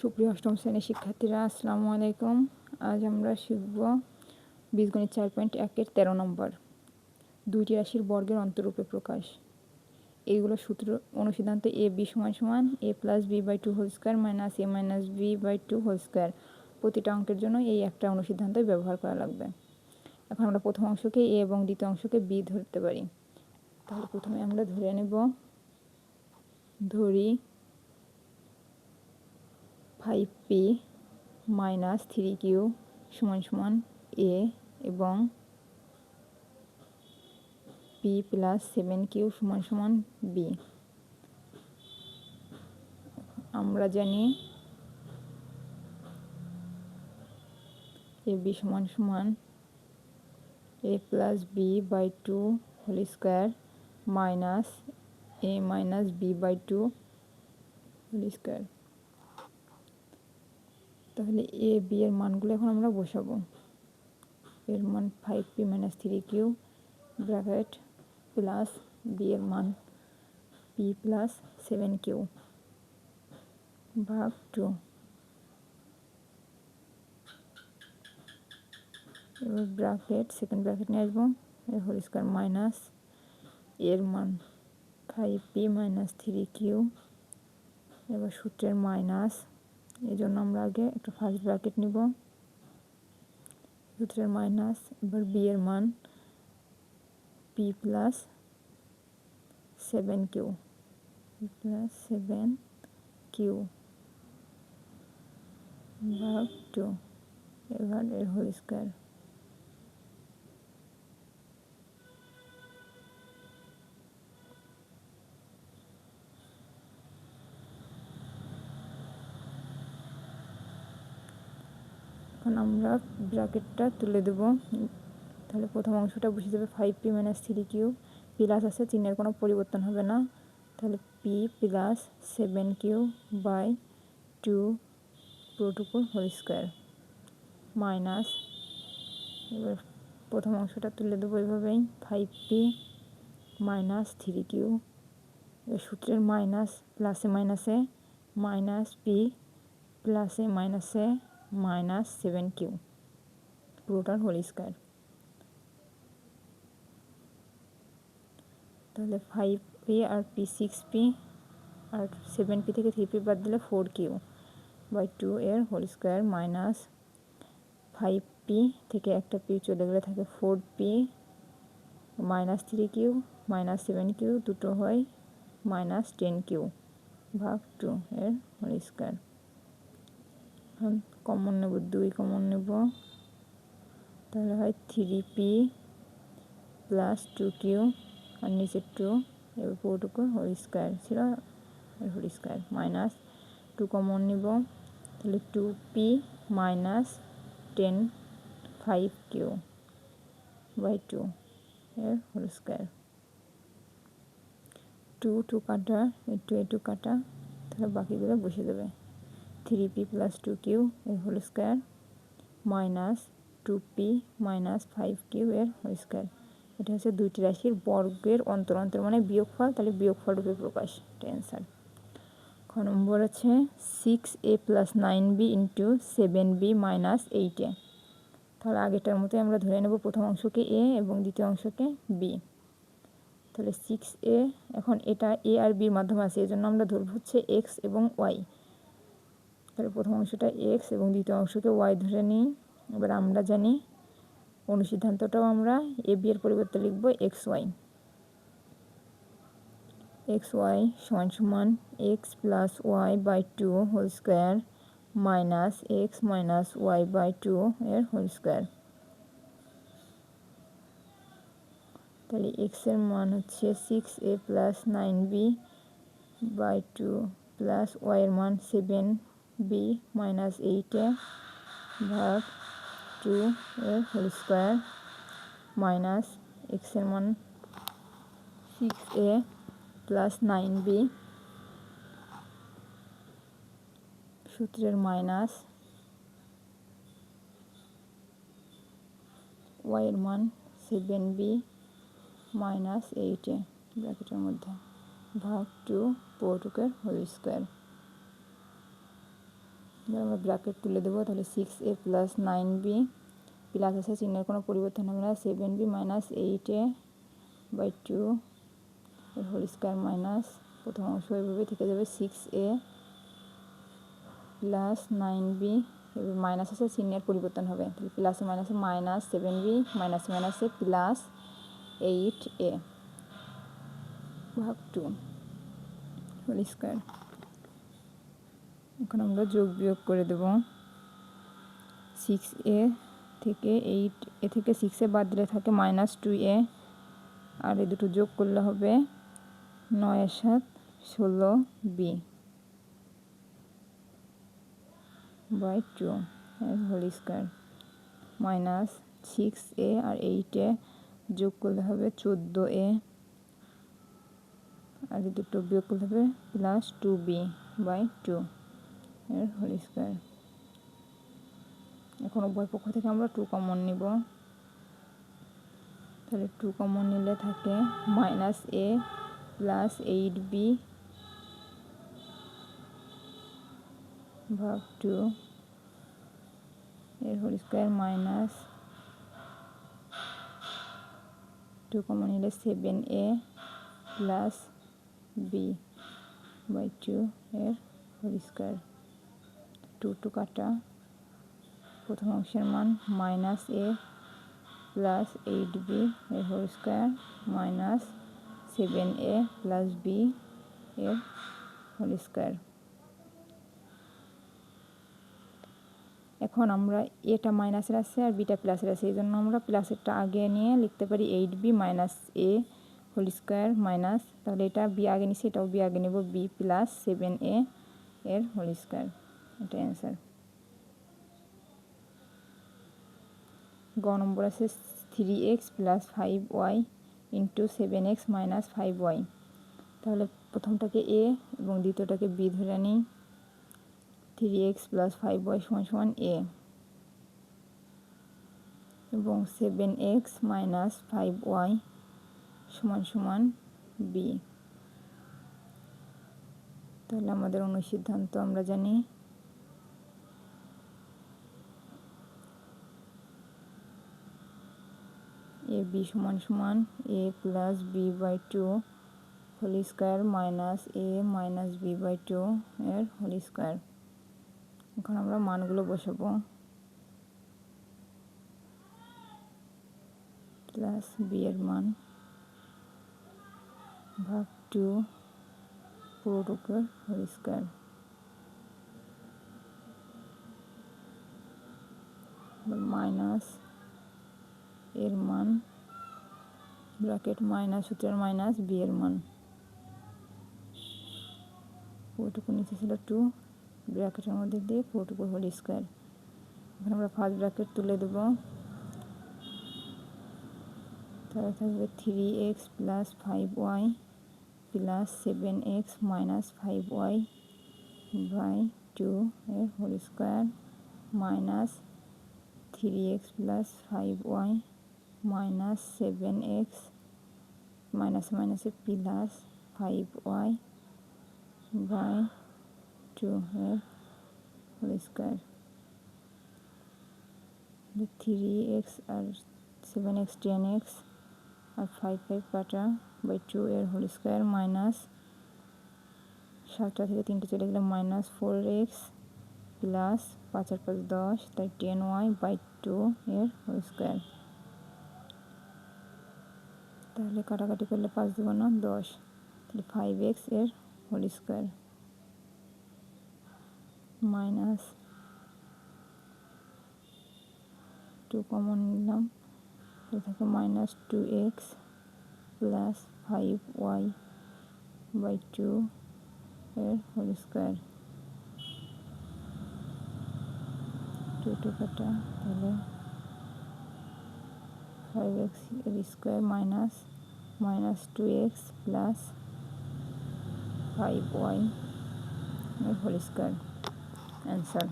সুপ্রিয় অষ্টম শ্রেণির শিক্ষার্থীরা, আসসালামু আলাইকুম। আজ আমরা শিখব বীজগণিত চার পয়েন্ট একের তেরো নম্বর। দুইটি রাশির বর্গের অন্তরূপে প্রকাশ। এইগুলো সূত্র অনুসিদ্ধান্ত এ, বি সমান সমান A plus B by two whole square minus A minus B by two whole square প্রতিটা অঙ্কের জন্য এই একটা অনুসিদ্ধান্তই ব্যবহার করা লাগবে। এখন আমরা প্রথম অংশকে এ এবং দ্বিতীয় অংশকে বি ধরতে পারি। তাহলে প্রথমে আমরা ধরে নেব, ধরি five P minus three Q সমান সমান এ এবং পি প্লাস সেভেন কিউ সমান সমান বি আমরা জানি এ বি সমান সমান A plus B by two whole square minus A minus B by two whole square. তাহলে এ বি এর মানগুলো এখন আমরা বসাবো। এর মান five P minus three Q bracket plus B এর মান পি প্লাস সেভেন কিউ ভাগ টু এবার ব্র্যাকেট সেকেন্ড ব্র্যাকেট নিয়ে আসব। এর হোল স্কোয়ার মাইনাস এর মান five P minus three Q এবার সূত্রের মাইনাস এই জন্য আমরা আগে একটা ফার্স্ট ব্র্যাকেট নিব। সূত্রের মাইনাস এবার বি এর মান। P plus seven Q plus seven Q ভাগ টু এবার এর হোল স্কোয়ার এখন আমরা ব্র্যাকেটটা তুলে দেব। তাহলে প্রথম অংশটা বসে যাবে five P minus three Q plus আছে, চিহ্নের কোনো পরিবর্তন হবে না। তাহলে P plus seven Q by two প্রোটুকুল whole square minus এবার প্রথম অংশটা তুলে দেবো এইভাবেই five P minus three Q এবার সূত্রের মাইনাস প্লাসে মাইনাসে মাইনাস পি প্লাসে মাইনাসে মাইনাস সেভেন কিউ পুরোটার হোল স্কোয়ার তাহলে ফাইভ পি আর পি সিক্স পি আর সেভেন পি থেকে থ্রি পি বাদ দিলে ফোর কিউ বাই টু এর whole square minus five P থেকে একটা পি চলে গেলে থাকে four P minus three Q minus seven Q দুটো হয় মাইনাস টেন কিউ ভাগ টু এর হোল স্কোয়ার কমন নেব, দুই কমন নেব। তাহলে হয় three P plus two Q আর নিচে টু এবার পুরোটুকু হোল স্কোয়ার ছিল whole square minus two common নিব। তাহলে two P minus ten five Q by two এর হোল স্কোয়ার টু টু কাটা টু এ টু কাটা, তাহলে বাকিগুলো বসে দেবে। Three P plus two Q এর whole square minus two P minus five Q এর হোল স্কোয়ার এটা হচ্ছে দুইটি রাশির বর্গের অন্তর অন্তর মানে বিয়োগফল, তাহলে বিয়োগফল রূপে প্রকাশ। এটা অ্যান্সার খ নম্বর আছে six A plus nine B into seven B minus eight A তাহলে আগেটার মতোই আমরা ধরে নেব প্রথম অংশকে এ এবং দ্বিতীয় অংশকে বি তাহলে সিক্স এ এখন এটা এ আর বির মাধ্যমে আছে এই জন্য আমরা ধরব হচ্ছে এক্স এবং ওয়াই তাহলে প্রথম অংশটা এক্স এবং দ্বিতীয় অংশকে ওয়াই ধরে নিই। এবার আমরা জানি অনুসিদ্ধান্তটাও আমরা এ বি এর পরিবর্তে লিখব এক্স ওয়াই এক্স ওয়াই সমান সমান X plus Y by two whole square minus X minus Y by two এর হোল স্কোয়ার তাহলে এক্সের মান হচ্ছে six A plus nine B by two plus ওয়াইয়ের মান সেভেন বি মাইনাস এইটে ভাগ টু এর হোল স্কোয়ার মাইনাস এক্সের মান six A plus nine B সূত্রের মাইনাস ওয়াইয়ের মান সেভেন বি মাইনাস এইটে ব্র্যাকেটের মধ্যে ভাগ টু পোর্টুকের হোল স্কোয়ার এবার আমরা ব্র্যাকেট তুলে দেবো, তাহলে six A plus nine B plus আছে চিহ্নের কোনো পরিবর্তন হবে না। Seven B minus eight A by two whole square minus প্রথম অংশ এভাবে থেকে যাবে six A plus nine B এবার মাইনাস আছে চিহ্নের পরিবর্তন হবে। তাহলে প্লাসে মাইনাসে মাইনাস সেভেন বি মাইনাস মাইনাসে প্লাস এইট এ ভাগ টু হোল স্কোয়ার এখন আমরা যোগ বিয়োগ করে দেব। সিক্স এ থেকে এইট এ থেকে সিক্সে বাদ দিলে থাকে মাইনাস টু এ আর এই দুটো যোগ করলে হবে নয় সাত ষোলো B by two whole square minus six A আর এইটে যোগ করলে হবে চোদ্দ এ আর এই দুটো বিয়োগ করলে হবে plus two B by two এর হোল স্কোয়ার এখন উভয় পক্ষ থেকে আমরা টু কমন নিব। তাহলে টু কমন নিলে থাকে minus A plus eight B ভাগ টু এর whole square minus two common নিলে seven A plus B by two এর হোল স্কোয়ার টু টু কাটা। প্রথম অংশের মান minus A plus eight B এর whole square minus seven A plus B এর হোল স্কোয়ার। এখন আমরা এটা মাইনাসের আছে আর বিটা প্লাসের আছে এই জন্য আমরা প্লাসেরটা আগে নিয়ে লিখতে পারি eight B minus A whole square minus, তাহলে এটা বি আগে নিছি, এটাও বি আগে নেব, বি প্লাস সেভেন এ এর হোল স্কোয়ার। এটা অ্যান্সার গ নম্বর আছে three X plus five Y into seven X minus five Y তাহলে প্রথমটাকে এ এবং দ্বিতীয়টাকে বি ধরে নিই three X plus five Y সমান সমান এ এবং seven X minus five Y সমান সমান বি তাহলে আমাদের অনুসিদ্ধান্ত আমরা জানি এ বি সমান সমান A plus B by two whole square minus A minus B by two এর হোল স্কোয়ার। এখন আমরা মানগুলো বসাবো। প্লাস বি এর মান ভাগ টু পুরোটুকুর হোল স্কোয়ার। মাইনাস এর মান ব্র্যাকেট মাইনাস সূত্রের মাইনাস বি এর মান। পুরোটুকু নিচে ছিল টু ব্র্যাকেটের মধ্যে দিয়ে পুরোটুকু হোল স্কোয়ার এখন আমরা ফার্স্ট ব্র্যাকেট তুলে দেব। তাহলে থাকবে three X plus five Y plus seven X minus five Y by two এর whole square minus three X plus five Y minus seven X minus মাইনাসে plus five Y by two এর whole square three X আর seven X ten X আর five five কাটা by two এর whole square minus সাতটা থেকে তিনটে চলে গেলে মাইনাস ফোর এক্স প্লাস পাঁচ আর পাঁচ দশ তাই টেন ওয়াই বাই টু এর হোল স্কোয়ার তাহলে কাটাকাটি করলে পাঁচ দেবো না, দশ। তাহলে ফাইভ এক্সের whole square minus two common নিলাম। থাকে minus two X plus five Y by two এর হোল স্কোয়ার টু টু কাটা তাহলে ফাইভ এক্সের square minus minus two X plus five Y এর হোল স্কোয়ার অ্যান্সার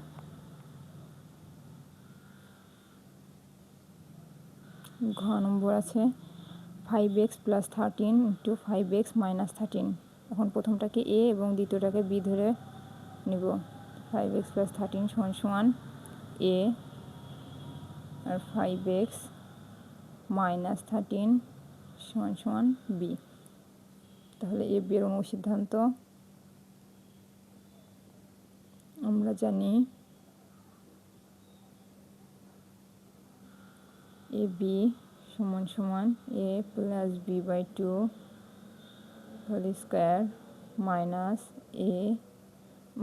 ঘ নম্বর আছে five X plus thirteen into five X minus thirteen এখন প্রথমটাকে এ এবং দ্বিতীয়টাকে বি ধরে নিব। ফাইভ এক্স প্লাস থার্টিন সমান সমান এ আর ফাইভ এক্স মাইনাস থার্টিন সমান সমান বি তাহলে এ বি এর অনুসিদ্ধান্ত আমরা জানি এ বি সমান সমান A plus B by two whole square minus A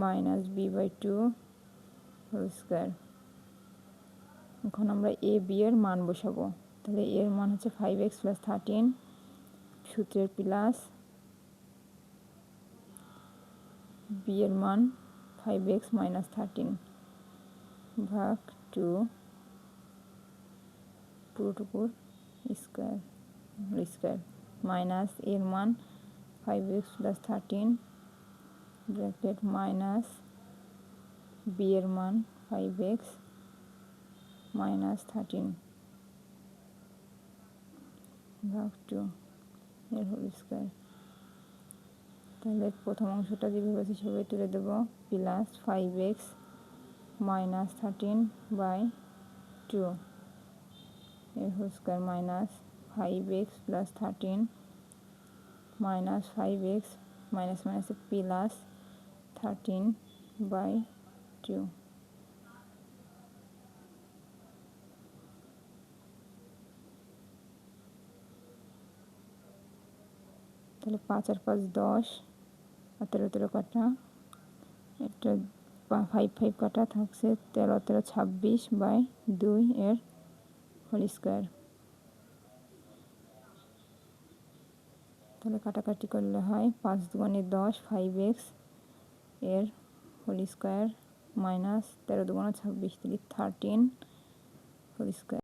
minus B by two whole square এখন আমরা এ বি এর মান বসাবো। তাহলে এর মান হচ্ছে ফাইভ এক্স প্লাস থার্টিন সূত্রের প্লাস বি এর মান ফাইভ এক্স মাইনাস থার্টিন ভাগ টু পুরোটুকুর স্কোয়ার স্কোয়ার মাইনাস এর মান five X plus thirteen bracket minus B এর মান ফাইভ এক্স মাইনাস থার্টিন ভাগ টু এর হোল তাহলে প্রথম অংশটা যেভাবে আছে সেভাবে তুলে দেব। Plus five X minus thirteen by two এর whole square minus five X plus thirteen minus five X minus মাইনাসে প্লাস থার্টিন বাই টু তাহলে পাঁচ আর পাঁচ দশ আর তেরো তেরো কাটা। এটা ফাইভ ফাইভ কাটা থাকছে তেরো তেরো ছাব্বিশ বাই দুই এর হোল স্কোয়ার তাহলে কাটাকাটি করলে হয় পাঁচ দুগুণে দশ ফাইভ এক্সের হোল স্কোয়ার মাইনাস তেরো দুগুণে ছাব্বিশ থেকে থার্টিন হোল স্কোয়ার